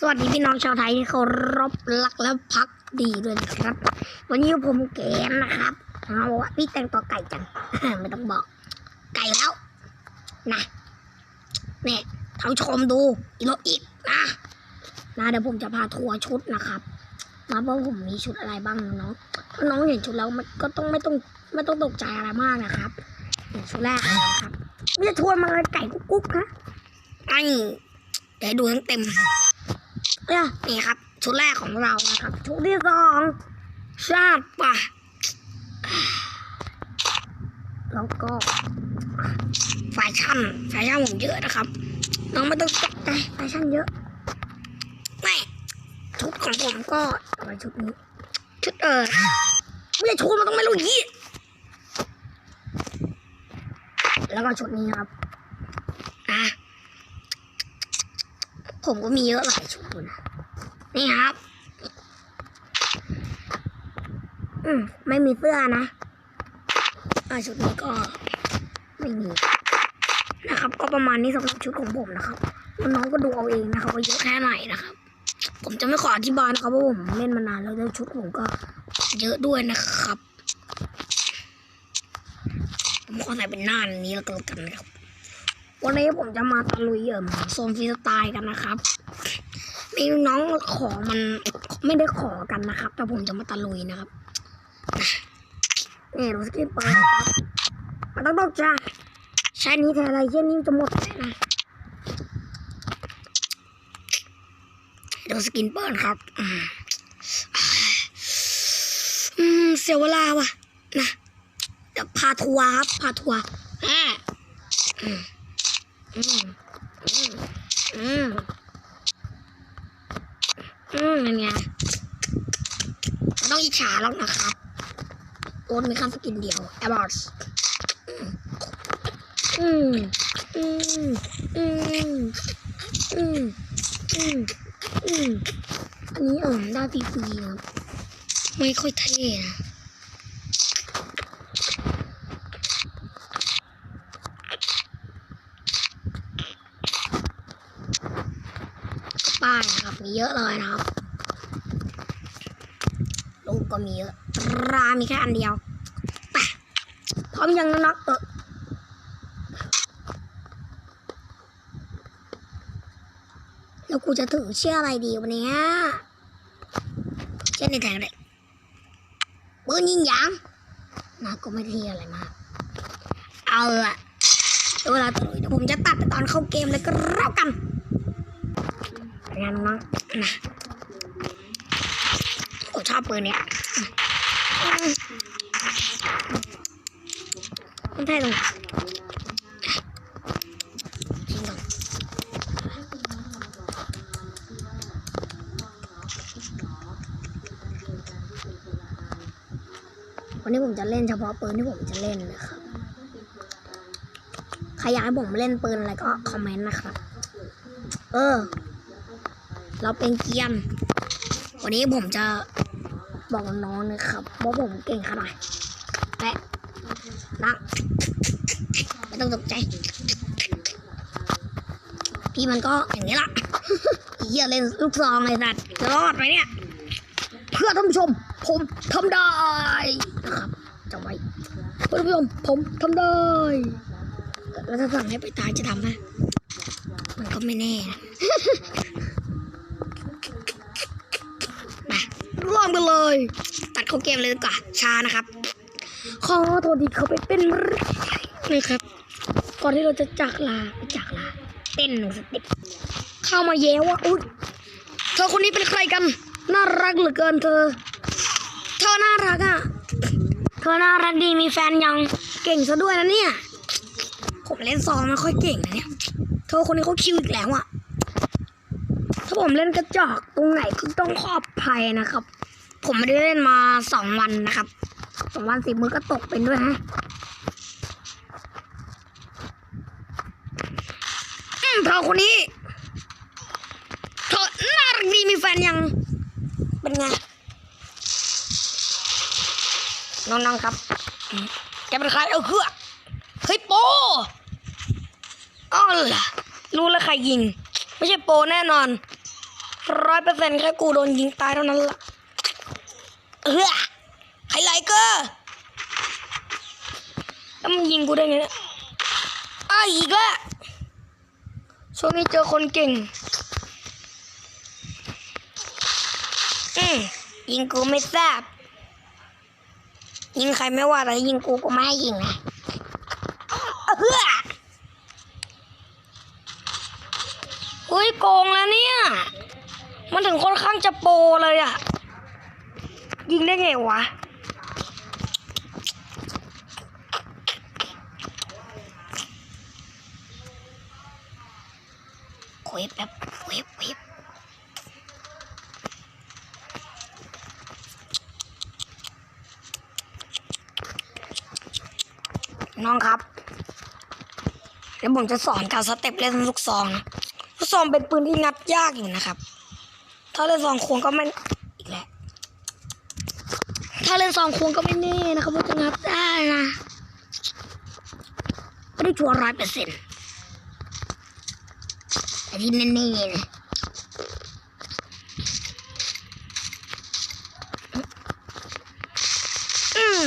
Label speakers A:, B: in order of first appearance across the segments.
A: สวัสดีพี่น้องชาวไทยที่เคารพรักและพักดีด้วยครับ วันนี้ผมแกนนะครับเอาว่าพี่แต่งตัวไก่จัง ไม่ต้องบอก ไก่แล้วนะเนี่ยท่านชมดูอีโลอีกนะนะเดี๋ยวผมจะพาทัวร์ชุดนะครับนะเพราะผมมีชุดอะไรบ้างน้องถ้าน้องเห็นชุดแล้วมันก็ต้องไม่ต้องไม่ต้องตกใจอะไรมากนะครับชุดแรกนะครับไม่จะทัวร์มาเลยไก่กุ๊กนะไอ้เดี๋ยวดูทั้งเต็ม นี่ยนี่ครับ ชุดแรกของเรานะครับ ชุดที่สองชาติป่ะ แล้วก็แฟชั่นแฟชั่นผมเยอะนะครับ น้องไม่ต้องตกใจแฟชั่นเยอะ ไม่ ชุดของผมก็อะไรชุดนี้ ชุดเออไม่ใช่ชุดมันต้องไม่รู้ยี่แล้วก็ชุดนี้ครับ อะ ผมก็มีเยอะหลายชุดนะ นี่ครับ อืมไม่มีเสื้อนะอ่าชุดนี้ก็ไม่มีนะครับ ก็ประมาณนี้สำหรับชุดของผมนะครับน้องๆก็ดูเอาเองนะครับว่าเยอะแค่ไหนนะครับ ผมจะไม่ขออธิบายนะครับเพราะผมเล่นมานานแล้วแล้วชุดผมก็เยอะด้วยนะครับ ผมขอใส่เป็นหน้านี้แล้วก็แล้วกันนะครับวันนี้ผมจะมาตะลุยเอ่มโซนฟรีสไตล์กันนะครับ มีน้องขอมันไม่ได้ขอกันนะครับ แต่ผมจะมาตะลุยนะครับนี่ดูสกินเปิดครับมันต้องตกใจใช้นี้แทนอะไรเช่นนี้จะหมดเลยนะดูสกินเปิดครับอืมอืมเสียเวลาว่ะนะเดี๋ยวพาทัวร์ครับพาทัวร์อ่าอืมอืมอืม อืมเป็นไงต้องอิจฉาแล้วนะครับ โอนมีค่าสกินเดียวแอร์บอสอืม อืม อืม อืม อืม อืม อันนี้เออได้ฟรีๆนะไม่ค่อยเท่นะ ป้าย นะครับ มีเยอะเลยนะครับ ลูกก็มีเยอะรามีแค่อันเดียวไปพร้อมยังนะนักเออแล้วกูจะถือเชื่ออะไรดีวันเนี้ยเช่นในแทงเลยปืนยิงยางนะก็ไม่ได้เที่อะไรมาก เอาละเวลาตัวเดี๋ยวผมจะตัดไปตอนเข้าเกมเลยก็แล้วกัน งานน้องนะโอ้ชอบปืนเนี้ยมันแท้ตรงจริงตรงวันนี้ผมจะเล่นเฉพาะปืนที่ผมจะเล่นนะครับใครอยากให้ผมเล่นปืนอะไรก็คอมเมนต์นะครับ เออ เราเป็นเกียม วันนี้ผมจะบอกน้องนะครับว่าผมเก่งขนาดไหนและนั่งไม่ต้องตกใจ พี่มันก็อย่างนี้ละเหี้ยเล่นลูกซองเลยสัตว์จะรอดไหมเนี่ย เพื่อท่านผู้ชม ผมทำได้นะครับจำไว้เพื่อท่านผู้ชมผมทำได้แล้วถ้าสั่งให้ไปตายจะทำไหมมันก็ไม่แน่ ร่วมกันเลย ตัดเข้าเกมเลยดีกว่าช้านะครับ ขอโทษทีเขาไปเป็นนะครับก่อนที่เราจะจากลาไปจากลาเต้นหนึ่งสเต็ปเข้ามาแย้วว่าอุ๊ยเธอคนนี้เป็นใครกัน น่ารักเหลือเกินเธอ เธอน่ารักอะเธอน่ารักดีมีแฟนยังเก่งซะด้วยนะเนี่ยผมเล่นซองไม่ค่อยเก่งนะเนี่ยเธอคนนี้เขาคิวอีกแล้วอะถ้าผมเล่นกระจอกตรงไหนก็ต้องขออภัยนะครับ ผมไม่ได้เล่นมาสองวันนะครับสองวันสิมือก็ตกเป็นด้วยฮะอืมเธอคนนี้เธอน่ารักดีมีแฟนยัง เป็นไง น้องๆครับแกเป็นใครเอาเครือเฮ้ยโปอ้อเหรอรู้แล้วใครยิง ไม่ใช่โปแน่นอนร้อยเปอร์เซ็นต์แค่กูโดนยิงตายเท่านั้นล่ะ เออใครไลเกอร์แล้วมันยิงกูได้ไงเนี่ยอ้าวอีกแล้วช่วงนี้เจอคนเก่ง อืมยิงกูไม่ทราบ ยิงใครไม่ว่าแต่ยิงกูก็ไม่ยิงนะเฮ้อเฮ้ยโกงแล้วเนี่ย มันถึงค่อนข้างจะโปเลยอะ ยิงได้ไงวะคุยแบบคุยคุยน้องครับเดี๋ยวผมจะสอนการสเต็ปเล่นลูกซอง ลูกซองเป็นปืนที่งัดยากอยู่นะครับ ถ้าเล่นซองควงก็ไม่ ถ้าเล่นซองควงก็ไม่แน่นะครับว่าจะงัดได้นะไม่ได้ชัวร์ร้อยเปอร์เซ็นต์แต่ที่แน่ๆนะอืม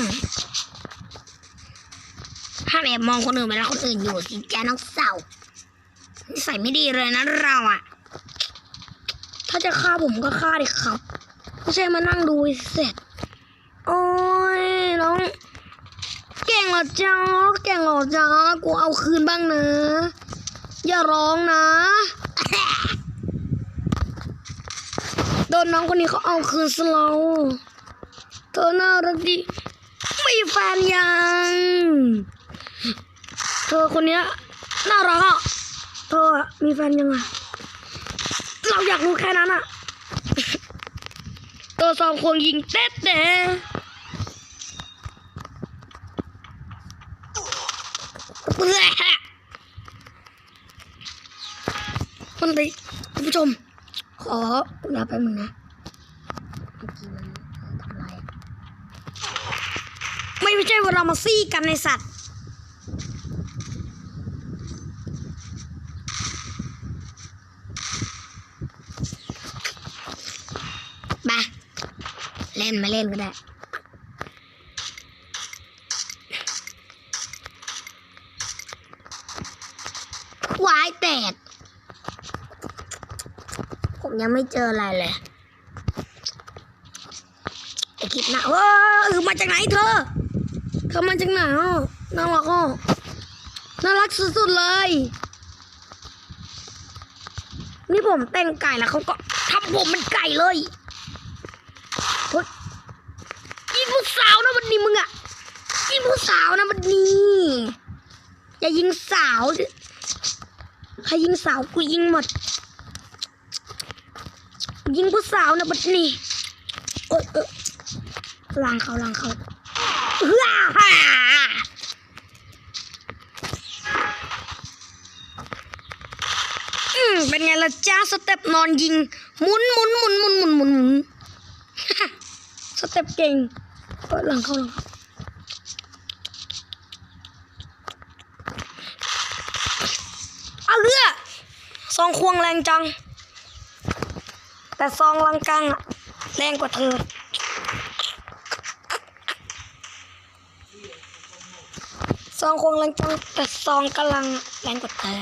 A: ถ้าแอบมองคนอื่นไปแล้วคนอื่นอยู่สิจ้าน้องเสาวนิสัยไม่ดีเลยนะเราอะถ้าจะฆ่าผมก็ฆ่าดิครับ ไม่ใช่มานั่งดูเสร็จ โอ้ยน้อง เก่งเหรอจ๊ะเก่งเหรอจ๊ะกูเอาคืนบ้างนะอย่าร้องนะ โดนน้องคนนี้เขาเอาคืนสเราเธอน่ารักดีมีแฟนยังเธอคนนี้น่ารักอะเธอมีแฟนยังไงเราอยากรู้แค่นั้นอะ ตัวสองควงยิงเต๊ะเต๊ะ เบื่อคนดีคุณผู้ชม ขอลาไปมึงนะเมื่อกี้มันทำอะไรอะไม่ไม่ใช่เวลามาซี่กันในสัตว์มาเล่นมาเล่นก็ได้ายแตก ผมยังไม่เจออะไรเลยไอคลิปหนะเออมาจากไหนเธอ เธอมาจากไหนอะน่ารักอะน่ารักสุดๆเลย นี่ผมแต่งไก่แล้วเขาก็ทำผมเป็นไก่เลยเฮ้ยยิงผู้สาวนะวันนี้มึงอะยิงผู้สาวนะวันนี้อย่ายิงสาวดิ ใครยิงสาวกูยิงหมด ยิงผู้สาวนะวันนี้เออเออลางเขาลางเขาว้าฮ่าอืมเป็นไงล่ะจ้าสเต็ปนอนยิงหมุนหมุนหมุนหมุนหมุนหมุนหมุนสเต็ปเก่งเปิดหลังเข้าหลังเข้าเอาเรือซ องควงแรงจัง แต่ซองลังกังอะแรงกว่าเธอ ซองควงแรงจัง แต่ซองกำลังแรงกว่าเธอ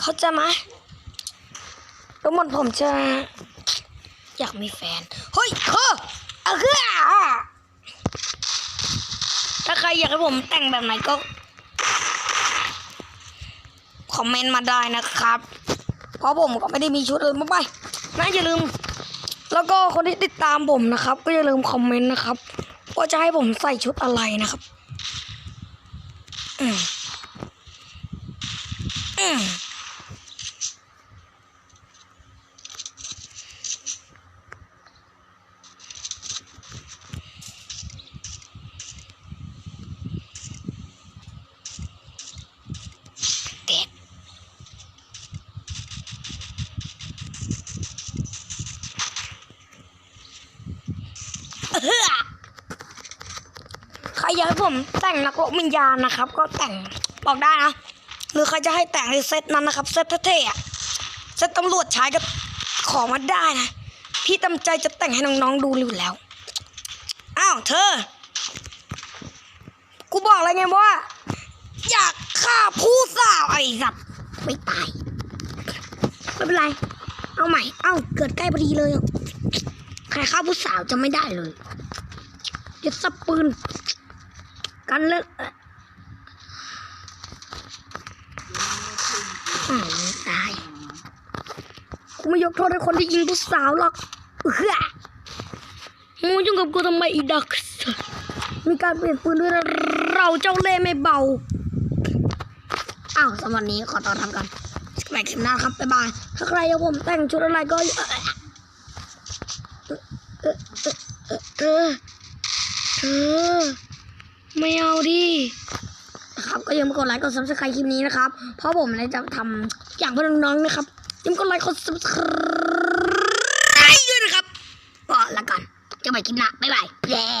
A: เขาจะไหมรู้หมดผมจะ อยากมีแฟน เฮ้ยเออเออคืออะถ้าใครอยากให้ผมแต่งแบบไหนก็ คอมเมนต์มาได้นะครับ เพราะผมก็ไม่ได้มีชุดเลยมาไปนะอย่าลืม แล้วก็คนที่ติดตามผมนะครับ ก็อย่าลืมคอมเมนต์นะครับว่าจะให้ผมใส่ชุดอะไรนะครับ อืมอืม ใครอยากให้ผมแต่งนักรบวิญญาณนะครับ ก็แต่งบอกได้นะ หรือใครจะให้แต่งในเซตนั้นนะครับ เซตเท่ๆเซตตำรวจชายก็ขอมาได้นะ พี่ตั้ใจจะแต่งให้น้องๆดูอยู่แล้ว อ้าวเธอ กูบอกอะไรไงว่า อยากฆ่าผู้สาวไอ้สัตว์ไม่ตาย ไม่เป็นไร เอาใหม่ เอ้าเกิดใกล้พอดีเลยอะ ใครฆ่าผู้สาวจะไม่ได้เลยยึดสับปืน กันเล่นอ่ออืมตายกูไม่ยกโทษให้คนที่ยิงผู้สาวหรอกเฮ้ยมึงยุ่งกับกูทำไมอีดักมีการเปลี่ยนปืนด้วยนะเราเจ้าเล่ไม่เบา อ้าวสำหรับวันนี้ขอต่อทำกันสมัยคลิปหน้าครับ บ๊ายบาย ถ้าใครอยากผมแต่งชุดอะไรก็ เออเออเออเออเออไม่เอาดินะครับก็อยังมากดไลค์กดซับสไครต์คลิปนี้นะครับ เพราะผมเนี่ยจะทำอย่างเพื่อนน้องๆนะครับอยังกดไลค์กดซับสไครต์ด้วยนะครับก็แล้วกันเจอกันใหม่คลิปหน้าบ๊ายบายแย่